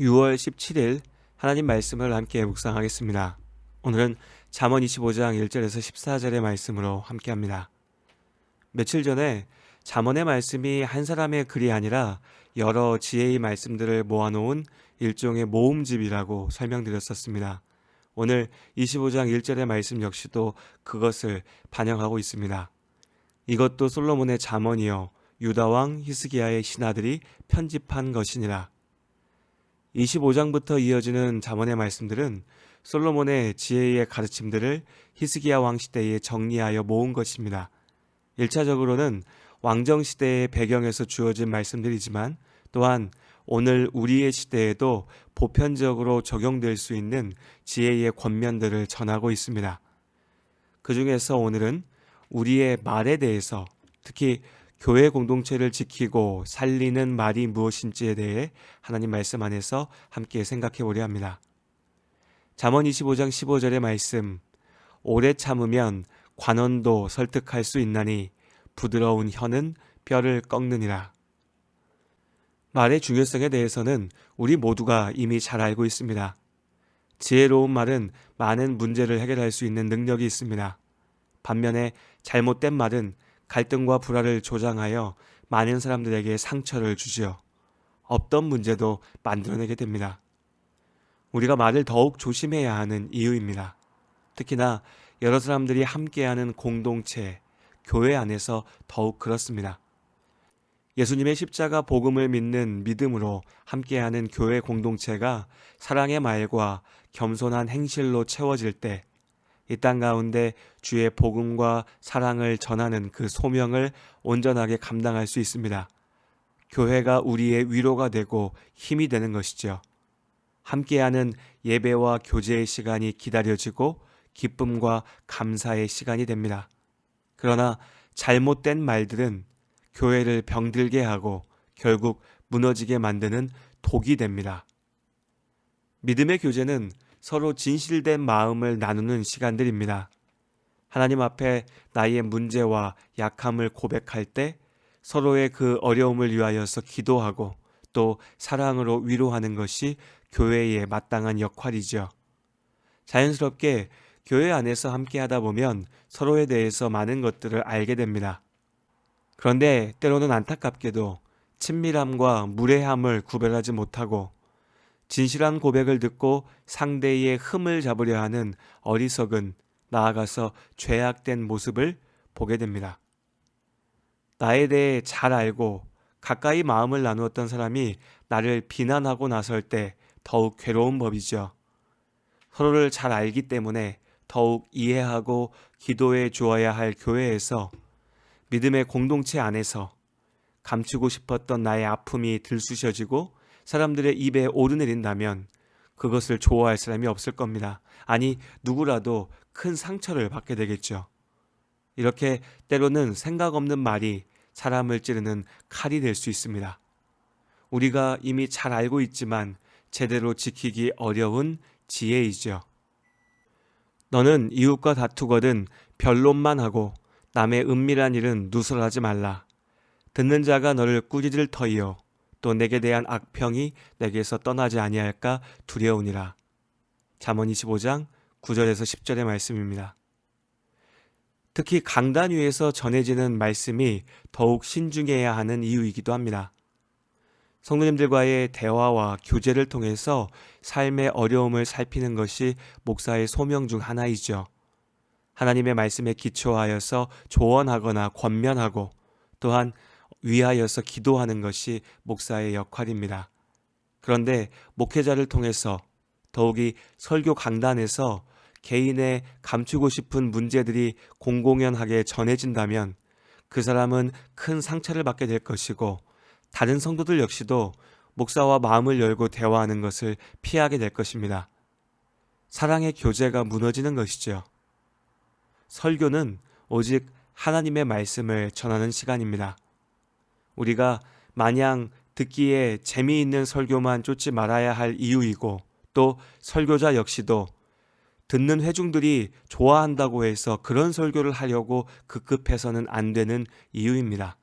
6월 17일 하나님 말씀을 함께 묵상하겠습니다. 오늘은 잠언 25장 1절에서 14절의 말씀으로 함께 합니다. 며칠 전에 잠언의 말씀이 한 사람의 글이 아니라 여러 지혜의 말씀들을 모아놓은 일종의 모음집이라고 설명드렸었습니다. 오늘 25장 1절의 말씀 역시도 그것을 반영하고 있습니다. 이것도 솔로몬의 잠언이요 유다 왕 히스기야의 신하들이 편집한 것이니라. 25장부터 이어지는 잠언의 말씀들은 솔로몬의 지혜의 가르침들을 히스기야 왕 시대에 정리하여 모은 것입니다. 1차적으로는 왕정 시대의 배경에서 주어진 말씀들이지만 또한 오늘 우리의 시대에도 보편적으로 적용될 수 있는 지혜의 권면들을 전하고 있습니다. 그 중에서 오늘은 우리의 말에 대해서 특히 교회 공동체를 지키고 살리는 말이 무엇인지에 대해 하나님 말씀 안에서 함께 생각해 보려 합니다. 잠언 25장 15절의 말씀 오래 참으면 관원도 설득할 수 있나니 부드러운 혀는 뼈를 꺾느니라. 말의 중요성에 대해서는 우리 모두가 이미 잘 알고 있습니다. 지혜로운 말은 많은 문제를 해결할 수 있는 능력이 있습니다. 반면에 잘못된 말은 갈등과 불화를 조장하여 많은 사람들에게 상처를 주지요. 없던 문제도 만들어내게 됩니다. 우리가 말을 더욱 조심해야 하는 이유입니다. 특히나 여러 사람들이 함께하는 공동체, 교회 안에서 더욱 그렇습니다. 예수님의 십자가 복음을 믿는 믿음으로 함께하는 교회 공동체가 사랑의 말과 겸손한 행실로 채워질 때 이 땅 가운데 주의 복음과 사랑을 전하는 그 소명을 온전하게 감당할 수 있습니다. 교회가 우리의 위로가 되고 힘이 되는 것이죠. 함께하는 예배와 교제의 시간이 기다려지고 기쁨과 감사의 시간이 됩니다. 그러나 잘못된 말들은 교회를 병들게 하고 결국 무너지게 만드는 독이 됩니다. 믿음의 교제는 서로 진실된 마음을 나누는 시간들입니다. 하나님 앞에 나의 문제와 약함을 고백할 때 서로의 그 어려움을 위하여서 기도하고 또 사랑으로 위로하는 것이 교회의 마땅한 역할이죠. 자연스럽게 교회 안에서 함께 하다 보면 서로에 대해서 많은 것들을 알게 됩니다. 그런데 때로는 안타깝게도 친밀함과 무례함을 구별하지 못하고 진실한 고백을 듣고 상대의 흠을 잡으려 하는 어리석은 나아가서 죄악된 모습을 보게 됩니다. 나에 대해 잘 알고 가까이 마음을 나누었던 사람이 나를 비난하고 나설 때 더욱 괴로운 법이죠. 서로를 잘 알기 때문에 더욱 이해하고 기도해 주어야 할 교회에서 믿음의 공동체 안에서 감추고 싶었던 나의 아픔이 들쑤셔지고 사람들의 입에 오르내린다면 그것을 좋아할 사람이 없을 겁니다. 아니, 누구라도 큰 상처를 받게 되겠죠. 이렇게 때로는 생각 없는 말이 사람을 찌르는 칼이 될 수 있습니다. 우리가 이미 잘 알고 있지만 제대로 지키기 어려운 지혜이죠. 너는 이웃과 다투거든 변론만 하고 남의 은밀한 일은 누설하지 말라. 듣는 자가 너를 꾸짖을 터이요 또 내게 대한 악평이 내게서 떠나지 아니할까 두려우니라. 잠언 25장 9절에서 10절의 말씀입니다. 특히 강단 위에서 전해지는 말씀이 더욱 신중해야 하는 이유이기도 합니다. 성도님들과의 대화와 교제를 통해서 삶의 어려움을 살피는 것이 목사의 소명 중 하나이죠. 하나님의 말씀에 기초하여서 조언하거나 권면하고 또한 위하여서 기도하는 것이 목사의 역할입니다. 그런데 목회자를 통해서 더욱이 설교 강단에서 개인의 감추고 싶은 문제들이 공공연하게 전해진다면 그 사람은 큰 상처를 받게 될 것이고 다른 성도들 역시도 목사와 마음을 열고 대화하는 것을 피하게 될 것입니다. 사랑의 교제가 무너지는 것이죠. 설교는 오직 하나님의 말씀을 전하는 시간입니다. 우리가 마냥 듣기에 재미있는 설교만 쫓지 말아야 할 이유이고 또 설교자 역시도 듣는 회중들이 좋아한다고 해서 그런 설교를 하려고 급급해서는 안 되는 이유입니다.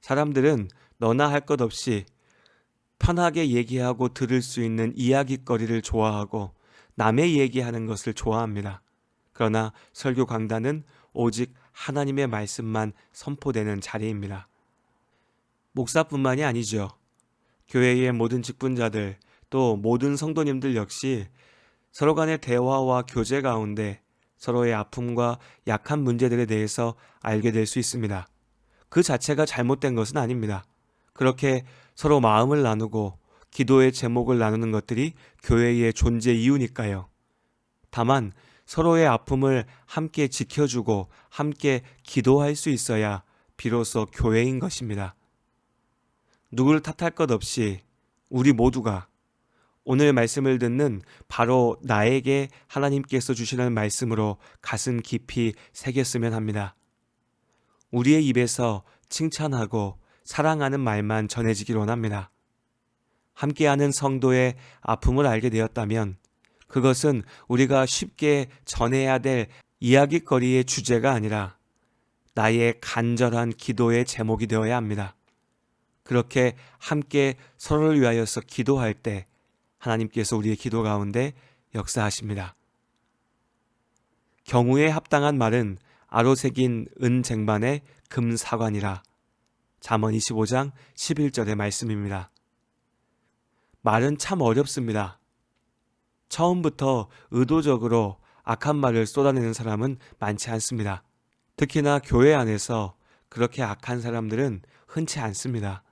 사람들은 너나 할 것 없이 편하게 얘기하고 들을 수 있는 이야기거리를 좋아하고 남의 얘기하는 것을 좋아합니다. 그러나 설교 강단은 오직 하나님의 말씀만 선포되는 자리입니다. 목사뿐만이 아니죠. 교회의 모든 직분자들 또 모든 성도님들 역시 서로 간의 대화와 교제 가운데 서로의 아픔과 약한 문제들에 대해서 알게 될 수 있습니다. 그 자체가 잘못된 것은 아닙니다. 그렇게 서로 마음을 나누고 기도의 제목을 나누는 것들이 교회의 존재 이유니까요. 다만 서로의 아픔을 함께 지켜주고 함께 기도할 수 있어야 비로소 교회인 것입니다. 누구를 탓할 것 없이 우리 모두가 오늘 말씀을 듣는 바로 나에게 하나님께서 주시는 말씀으로 가슴 깊이 새겼으면 합니다. 우리의 입에서 칭찬하고 사랑하는 말만 전해지길 원합니다. 함께하는 성도의 아픔을 알게 되었다면 그것은 우리가 쉽게 전해야 될 이야기거리의 주제가 아니라 나의 간절한 기도의 제목이 되어야 합니다. 그렇게 함께 서로를 위하여서 기도할 때 하나님께서 우리의 기도 가운데 역사하십니다. 경우에 합당한 말은 아로 새긴 은 쟁반의 금 사관이라. 잠언 25장 11절의 말씀입니다. 말은 참 어렵습니다. 처음부터 의도적으로 악한 말을 쏟아내는 사람은 많지 않습니다. 특히나 교회 안에서 그렇게 악한 사람들은 흔치 않습니다.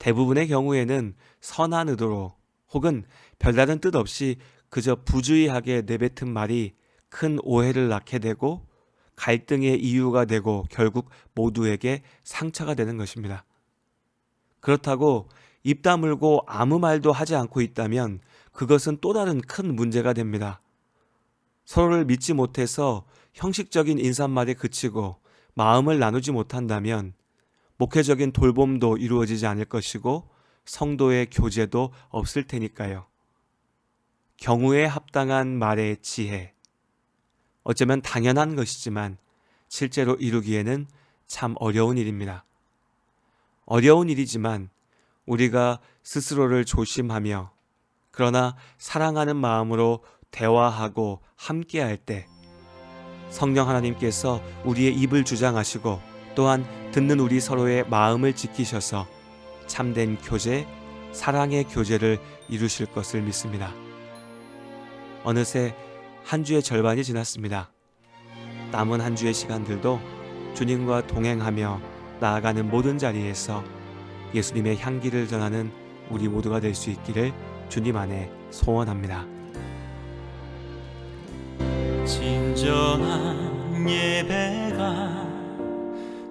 대부분의 경우에는 선한 의도로 혹은 별다른 뜻 없이 그저 부주의하게 내뱉은 말이 큰 오해를 낳게 되고 갈등의 이유가 되고 결국 모두에게 상처가 되는 것입니다. 그렇다고 입 다물고 아무 말도 하지 않고 있다면 그것은 또 다른 큰 문제가 됩니다. 서로를 믿지 못해서 형식적인 인사말에 그치고 마음을 나누지 못한다면 목회적인 돌봄도 이루어지지 않을 것이고 성도의 교제도 없을 테니까요. 경우에 합당한 말의 지혜. 어쩌면 당연한 것이지만 실제로 이루기에는 참 어려운 일입니다. 어려운 일이지만 우리가 스스로를 조심하며 그러나 사랑하는 마음으로 대화하고 함께할 때 성령 하나님께서 우리의 입을 주장하시고 또한 듣는 우리 서로의 마음을 지키셔서 참된 교제, 사랑의 교제를 이루실 것을 믿습니다. 어느새 한 주의 절반이 지났습니다. 남은 한 주의 시간들도 주님과 동행하며 나아가는 모든 자리에서 예수님의 향기를 전하는 우리 모두가 될 수 있기를 주님 안에 소원합니다. 진정한 예배가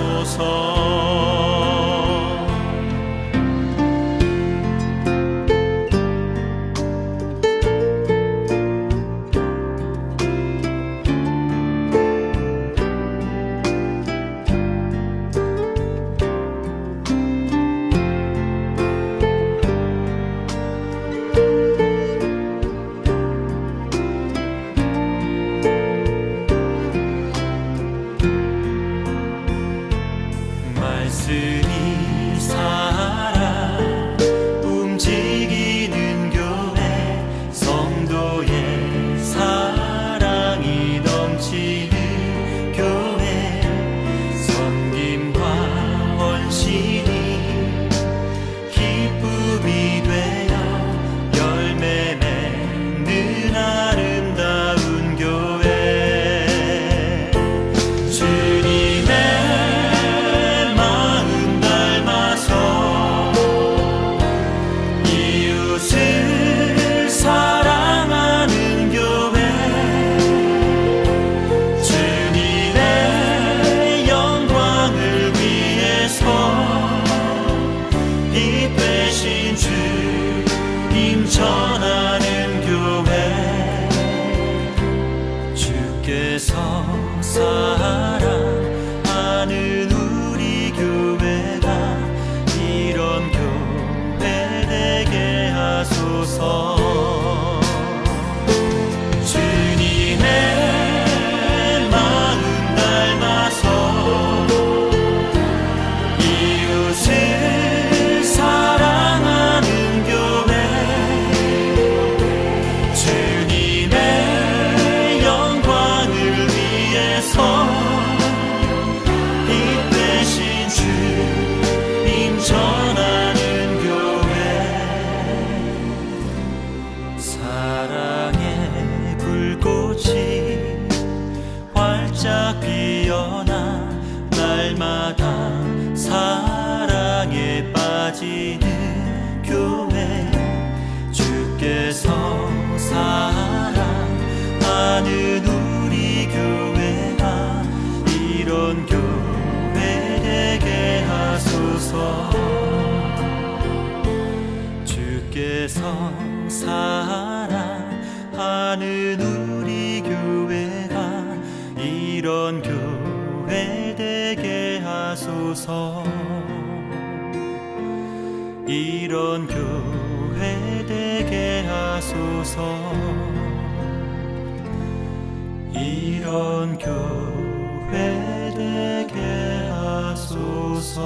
하소서 이런 교회 되게 하소서. 이런 교회 되게 하소서. 이런 교회 되게 하소서